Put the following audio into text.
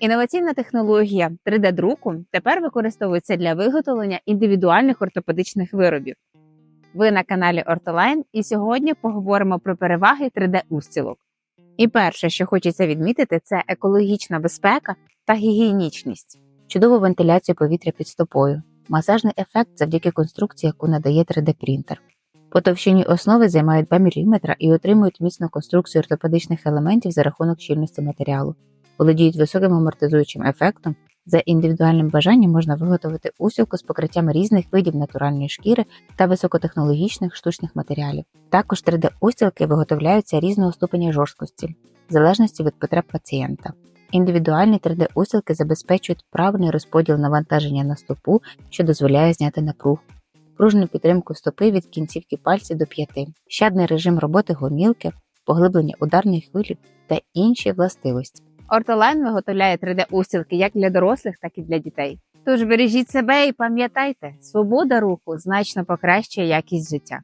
Інноваційна технологія 3D-друку тепер використовується для виготовлення індивідуальних ортопедичних виробів. Ви на каналі Ортолайн, і сьогодні поговоримо про переваги 3D-устілок. І перше, що хочеться відмітити, це екологічна безпека та гігієнічність, чудову вентиляцію повітря під стопою, масажний ефект завдяки конструкції, яку надає 3D-принтер. По товщині основи займають 2 мм і отримують міцну конструкцію ортопедичних елементів за рахунок щільності матеріалу. Володіють високим амортизуючим ефектом. За індивідуальним бажанням можна виготовити усілку з покриттям різних видів натуральної шкіри та високотехнологічних штучних матеріалів. Також 3D-устілки виготовляються різного ступеня жорсткості, в залежності від потреб пацієнта. Індивідуальні 3D-устілки забезпечують правильний розподіл навантаження на стопу, що дозволяє зняти напругу, пружну підтримку стопи від кінцівки пальців до п'яти, щадний режим роботи гомілки, поглиблення ударних хвилів та інші властивості. Ортолайн виготовляє 3D-устілки як для дорослих, так і для дітей. Тож бережіть себе і пам'ятайте, свобода руху значно покращує якість життя.